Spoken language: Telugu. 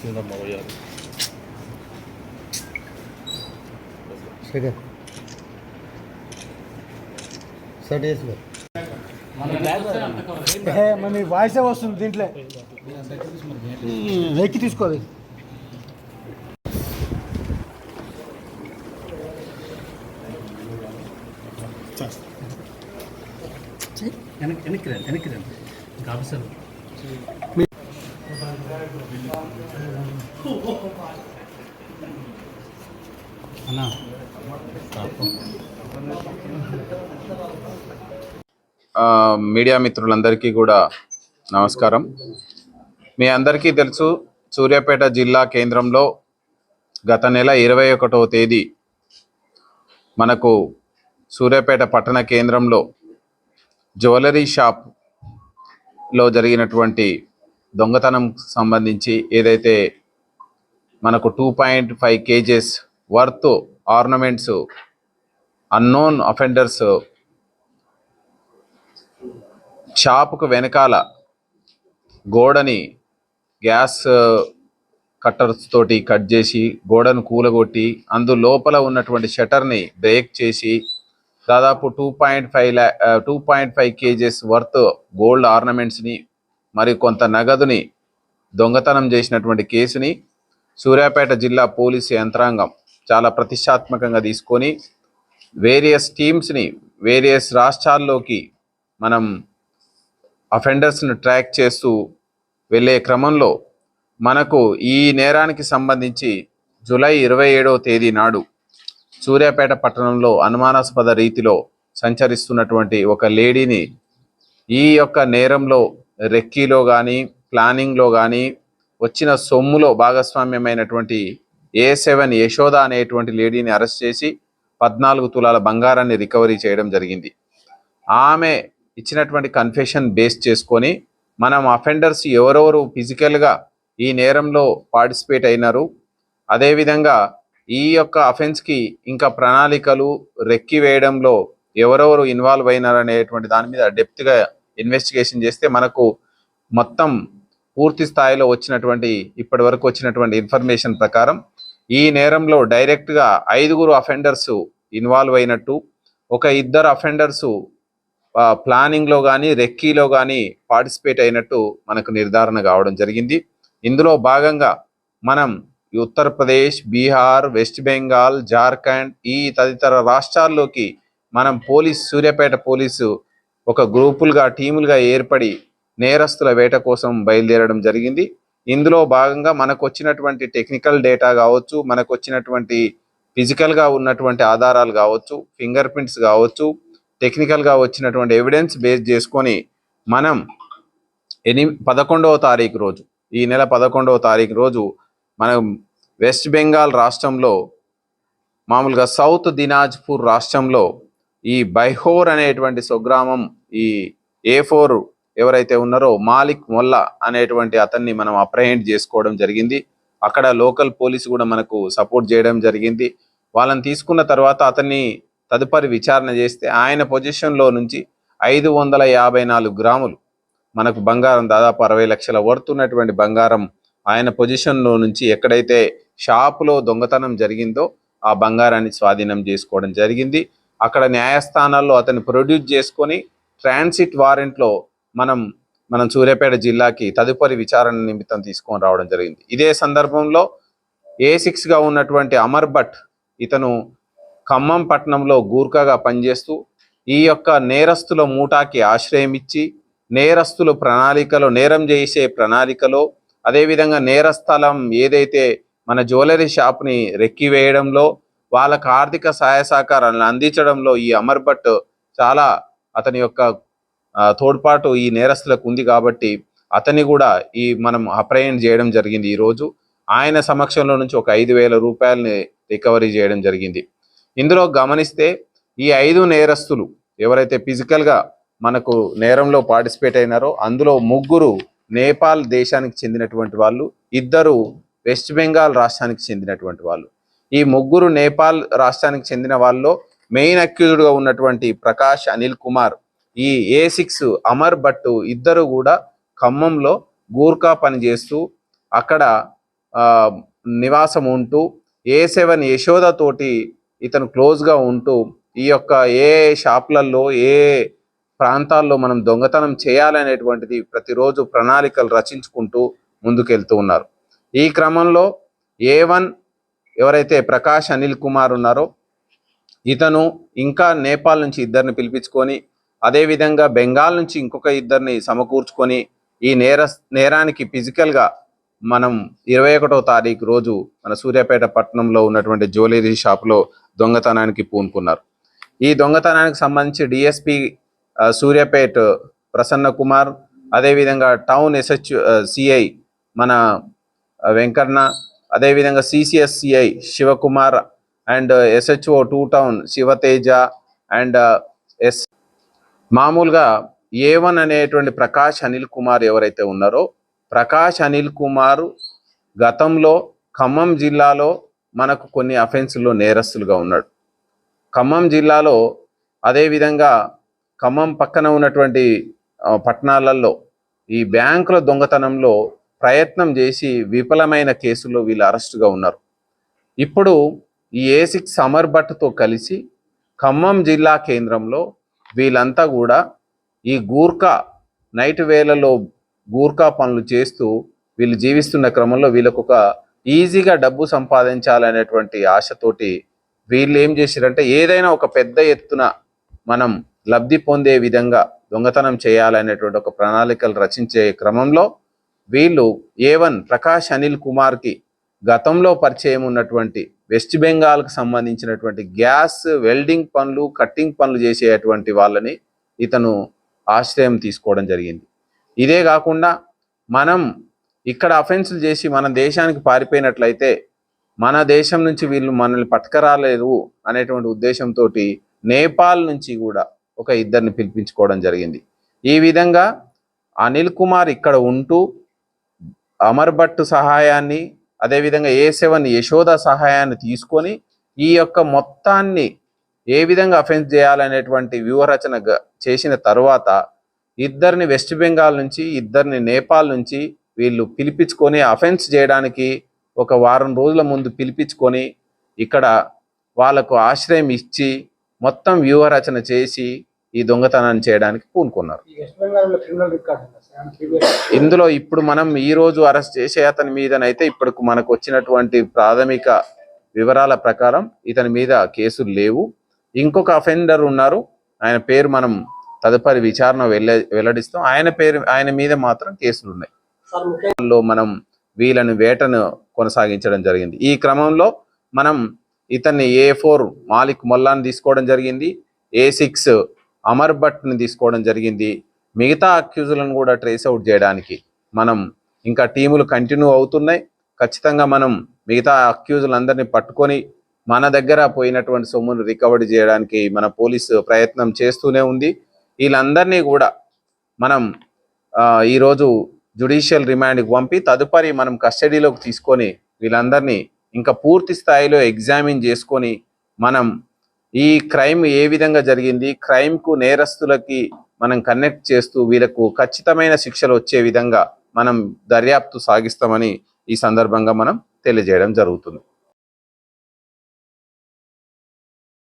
కింద మొయ్యాలి సెకండ్ స్టార్ట్ చేసుకో మన వాయిసే వస్తుంది దీంట్లో వెక్కి తీసుకోవాలి వెనక్కి వెనక్కి రండి వెనక్కి రండి ఇంకా ఆఫీసర్ అన్నా ఆ, మీడియా మిత్రులందరికీ కూడా నమస్కారం. మీ అందరికీ తెలుసు సూర్యాపేట జిల్లా కేంద్రంలో గత నెల ఇరవై ఒకటవ తేదీ మనకు సూర్యాపేట పట్టణ కేంద్రంలో జ్యువెలరీ షాప్లో జరిగినటువంటి దొంగతనం సంబంధించి ఏదైతే మనకు two point five kgs worth ornaments unknown offenders షాపుకు వెనకాల గోడని గ్యాస్ కట్టర్స్ తోటి కట్ చేసి గోడను కూలగొట్టి అందు లోపల ఉన్నటువంటి షటర్ని బ్రేక్ చేసి దాదాపు two point five ల్యా two point five KGs worth gold ఆర్నమెంట్స్ని మరి కొంత నగదుని దొంగతనం చేసినటువంటి కేసుని సూర్యాపేట జిల్లా పోలీసు యంత్రాంగం చాలా ప్రతిష్టాత్మకంగా తీసుకొని వేరియస్ టీమ్స్ని వేరియస్ రాష్ట్రాల్లోకి మనం అఫెండర్స్ను ట్రాక్ చేస్తూ వెళ్ళే క్రమంలో మనకు ఈ నేరానికి సంబంధించి జూలై ఇరవై ఏడవ తేదీ నాడు సూర్యాపేట పట్టణంలో అనుమానాస్పద రీతిలో సంచరిస్తున్నటువంటి ఒక లేడీని ఈ యొక్క నేరంలో రెక్కీలో కానీ ప్లానింగ్లో కానీ వచ్చిన సొమ్ములో భాగస్వామ్యమైనటువంటి ఏ సెవెన్ యశోద అనేటువంటి లేడీని అరెస్ట్ చేసి పద్నాలుగు తులాల బంగారాన్ని రికవరీ చేయడం జరిగింది. ఆమె ఇచ్చినటువంటి కన్ఫెషన్ బేస్ చేసుకొని మనం అఫెండర్స్ ఎవరెవరు ఫిజికల్గా ఈ నేరంలో పార్టిసిపేట్ అయినారు అదేవిధంగా ఈ యొక్క అఫెన్స్కి ఇంకా ప్రణాళికలు రెక్కి వేయడంలో ఎవరెవరు ఇన్వాల్వ్ అయినారు అనేటువంటి దాని మీద డెప్త్గా ఇన్వెస్టిగేషన్ చేస్తే మనకు మొత్తం పూర్తి స్థాయిలో వచ్చినటువంటి ఇప్పటి వరకు వచ్చినటువంటి ఇన్ఫర్మేషన్ ప్రకారం ఈ నేరంలో డైరెక్ట్గా ఐదుగురు అఫెండర్స్ ఇన్వాల్వ్ అయినట్టు ఒక ఇద్దరు అఫెండర్సు ప్లానింగ్లో కానీ రెక్కీలో కానీ పార్టిసిపేట్ అయినట్టు మనకు నిర్ధారణ కావడం జరిగింది. ఇందులో భాగంగా మనం ఉత్తరప్రదేశ్ బీహార్ వెస్ట్ బెంగాల్ జార్ఖండ్ ఈ తదితర రాష్ట్రాల్లోకి మనం పోలీస్ సూర్యాపేట పోలీసు ఒక గ్రూపులుగా టీములుగా ఏర్పడి నేరస్తుల వేట కోసం బయలుదేరడం జరిగింది. ఇందులో భాగంగా మనకు వచ్చినటువంటి టెక్నికల్ డేటా కావచ్చు మనకు వచ్చినటువంటి ఫిజికల్గా ఉన్నటువంటి ఆధారాలు కావచ్చు ఫింగర్ ప్రింట్స్ కావచ్చు టెక్నికల్గా వచ్చినటువంటి ఎవిడెన్స్ బేస్ చేసుకొని మనం ఎని పదకొండవ తారీఖు రోజు ఈ నెల పదకొండవ తారీఖు రోజు మనం వెస్ట్ బెంగాల్ రాష్ట్రంలో మామూలుగా సౌత్ దినాజ్పూర్ రాష్ట్రంలో ఈ బైహోర్ అనేటువంటి స్వగ్రామం ఈ ఏ ఫోర్ ఎవరైతే ఉన్నారో మాలిక్ మొల్లా అనేటువంటి అతన్ని మనం అప్రహెండ్ చేసుకోవడం జరిగింది. అక్కడ లోకల్ పోలీసు కూడా మనకు సపోర్ట్ చేయడం జరిగింది. వాళ్ళని తీసుకున్న తర్వాత అతన్ని తదుపరి విచారణ చేస్తే ఆయన పొజిషన్లో నుంచి ఐదు వందల యాభై నాలుగు గ్రాములు. మనకు బంగారం దాదాపు అరవై లక్షల వర్త్ ఉన్నటువంటి బంగారం ఆయన పొజిషన్లో నుంచి ఎక్కడైతే షాపులో దొంగతనం జరిగిందో ఆ బంగారాన్ని స్వాధీనం చేసుకోవడం జరిగింది. అక్కడ న్యాయస్థానాల్లో అతన్ని ప్రొడ్యూస్ చేసుకొని ట్రాన్సిట్ వారెంట్లో మనం మనం సూర్యాపేట జిల్లాకి తదుపరి విచారణ నిమిత్తం తీసుకొని రావడం జరిగింది. ఇదే సందర్భంలో ఏ సిక్స్గా ఉన్నటువంటి అమర్ భట్ ఇతను ఖమ్మం పట్టణంలో గూర్ఖాగా పనిచేస్తూ ఈ యొక్క నేరస్తుల మూటాకి ఆశ్రయం ఇచ్చి నేరస్తులు ప్రణాళికలో నేరం చేసే ప్రణాళికలో అదేవిధంగా నేరస్థలం ఏదైతే మన జ్యువెలరీ షాప్ని రెక్కివేయడంలో వాళ్ళకు ఆర్థిక సహాయ సహకారాలను అందించడంలో ఈ అమర్ భట్ చాలా అతని యొక్క తోడ్పాటు ఈ నేరస్తులకు ఉంది కాబట్టి అతని కూడా ఈ మనం అప్రయణ చేయడం జరిగింది ఈ రోజు ఆయన సమక్షంలో నుంచి ఒక ఐదు వేల రూపాయలని రికవరీ చేయడం జరిగింది. ఇందులో గమనిస్తే ఈ ఐదు నేరస్తులు ఎవరైతే ఫిజికల్గా మనకు నేరంలో పార్టిసిపేట్ అయినారో అందులో ముగ్గురు నేపాల్ దేశానికి చెందినటువంటి వాళ్ళు ఇద్దరు వెస్ట్ బెంగాల్ రాష్ట్రానికి చెందినటువంటి వాళ్ళు. ఈ ముగ్గురు నేపాల్ రాష్ట్రానికి చెందిన వాళ్ళలో మెయిన్ అక్యూజ్డ్గా ఉన్నటువంటి ప్రకాష్ అనిల్ కుమార్ ఈ ఏ సిక్స్ అమర్ భట్ ఇద్దరు కూడా ఖమ్మంలో గూర్ఖా పని చేస్తూ అక్కడ నివాసం ఉంటూ ఏ సెవెన్ యశోద తోటి ఇతను క్లోజ్గా ఉంటూ ఈ యొక్క ఏ షాప్లలో ఏ ప్రాంతాల్లో మనం దొంగతనం చేయాలనేటువంటిది ప్రతిరోజు ప్రణాళికలు రచించుకుంటూ ముందుకెళ్తూ ఉన్నారు. ఈ క్రమంలో ఏ వన్ ఎవరైతే ప్రకాష్ అనిల్ కుమార్ ఉన్నారో ఇతను ఇంకా నేపాల్ నుంచి ఇద్దరిని పిలిపించుకొని అదేవిధంగా బెంగాల్ నుంచి ఇంకొక ఇద్దరిని సమకూర్చుకొని ఈ నేర నేరానికి ఫిజికల్గా మనం ఇరవై ఒకటో తారీఖు రోజు మన సూర్యాపేట పట్టణంలో ఉన్నటువంటి జ్యువెలరీ షాప్లో దొంగతనానికి పూనుకున్నారు. ఈ దొంగతనానికి సంబంధించి డిఎస్పి సూర్యాపేట ప్రసన్న కుమార్ అదేవిధంగా టౌన్ ఎస్హెచ్ సిఐ మన వెంకన్న అదేవిధంగా CCS CI Shivakumar and SHO two town Shivateja and S. మామూలుగా ఏ వన్ అనేటువంటి ప్రకాష్ అనిల్ కుమార్ ఎవరైతే ఉన్నారో ప్రకాష్ అనిల్ కుమార్ గతంలో ఖమ్మం జిల్లాలో మనకు కొన్ని అఫెన్స్లో నేరస్తులుగా ఉన్నాడు. ఖమ్మం జిల్లాలో అదేవిధంగా ఖమ్మం పక్కన ఉన్నటువంటి పట్టణాలలో ఈ బ్యాంకుల దొంగతనంలో ప్రయత్నం చేసి విఫలమైన కేసులో వీళ్ళు అరెస్టుగా ఉన్నారు. ఇప్పుడు ఈ ఏసిక్ సమర్ భట్తో కలిసి ఖమ్మం జిల్లా కేంద్రంలో వీళ్ళంతా కూడా ఈ గూర్ఖా నైట్ వేళలో గూర్ఖా పనులు చేస్తూ వీళ్ళు జీవిస్తున్న క్రమంలో వీళ్ళకు ఒక ఈజీగా డబ్బు సంపాదించాలనేటువంటి ఆశతోటి వీళ్ళు ఏం చేశారంటే ఏదైనా ఒక పెద్ద ఎత్తున మనం లబ్ధి పొందే విధంగా దొంగతనం చేయాలనేటువంటి ఒక ప్రణాళికలు రచించే క్రమంలో వీళ్ళు ఏ వన్ ప్రకాష్ అనిల్ కుమార్కి గతంలో పరిచయం ఉన్నటువంటి వెస్ట్ బెంగాల్కి సంబంధించినటువంటి గ్యాస్ వెల్డింగ్ పనులు కట్టింగ్ పనులు చేసేటువంటి వాళ్ళని ఇతను ఆశ్రయం తీసుకోవడం జరిగింది. ఇదే కాకుండా మనం ఇక్కడ అఫెన్సులు చేసి మన దేశానికి పారిపోయినట్లయితే మన దేశం నుంచి వీళ్ళు మనల్ని పట్టుకరాలేదు అనేటువంటి ఉద్దేశంతో నేపాల్ నుంచి కూడా ఒక ఇద్దరిని పిలిపించుకోవడం జరిగింది. ఈ విధంగా అనిల్ కుమార్ ఇక్కడ ఉంటూ అమర్ భట్ సహాయాన్ని అదేవిధంగా ఏ సెవెన్ యశోద సహాయాన్ని తీసుకొని ఈ యొక్క మొత్తాన్ని ఏ విధంగా అఫెన్స్ చేయాలనేటువంటి వ్యూహరచన చేసిన తర్వాత ఇద్దరిని వెస్ట్ బెంగాల్ నుంచి ఇద్దరిని నేపాల్ నుంచి వీళ్ళు పిలిపించుకొని అఫెన్స్ చేయడానికి ఒక వారం రోజుల ముందు పిలిపించుకొని ఇక్కడ వాళ్ళకు ఆశ్రయం ఇచ్చి మొత్తం వ్యూహరచన చేసి ఈ దొంగతనాన్ని చేయడానికి పూనుకున్నారు? ఇందులో ఇప్పుడు మనం ఈ రోజు అరెస్ట్ చేసే అతని మీదనైతే ఇప్పుడు మనకు వచ్చినటువంటి ప్రాథమిక వివరాల ప్రకారం ఇతని మీద కేసులు లేవు. ఇంకొక అఫెండర్ ఉన్నారు. ఆయన పేరు మనం తదుపరి విచారణ వెళ్ళ వెల్లడిస్తాం. ఆయన పేరు ఆయన మీద మాత్రం కేసులు ఉన్నాయి మనం వీళ్ళని వేటను కొనసాగించడం జరిగింది. ఈ క్రమంలో మనం ఇతన్ని ఏ ఫోర్ మాలిక్ మొల్లాని తీసుకోవడం జరిగింది. ఏ సిక్స్ అమర్ భట్ని తీసుకోవడం జరిగింది. మిగతా అక్యూజులను కూడా ట్రేస్ అవుట్ చేయడానికి మనం ఇంకా టీములు కంటిన్యూ అవుతున్నాయి. ఖచ్చితంగా మనం మిగతా అక్యూజులందరినీ పట్టుకొని మన దగ్గర పోయినటువంటి సొమ్మును రికవరీ చేయడానికి మన పోలీసు ప్రయత్నం చేస్తూనే ఉంది. వీళ్ళందరినీ కూడా మనం ఈరోజు జుడిషియల్ రిమాండ్కి పంపి తదుపరి మనం కస్టడీలోకి తీసుకొని వీళ్ళందరినీ ఇంకా పూర్తి స్థాయిలో ఎగ్జామిన్ చేసుకొని మనం ఈ క్రైమ్ ఏ విధంగా జరిగింది క్రైమ్కు నేరస్తులకి మనం కనెక్ట్ చేస్తూ వీళ్ళకు ఖచ్చితమైన శిక్షలు వచ్చే విధంగా మనం దర్యాప్తు సాగిస్తామని ఈ సందర్భంగా మనం తెలియజేయడం జరుగుతుంది.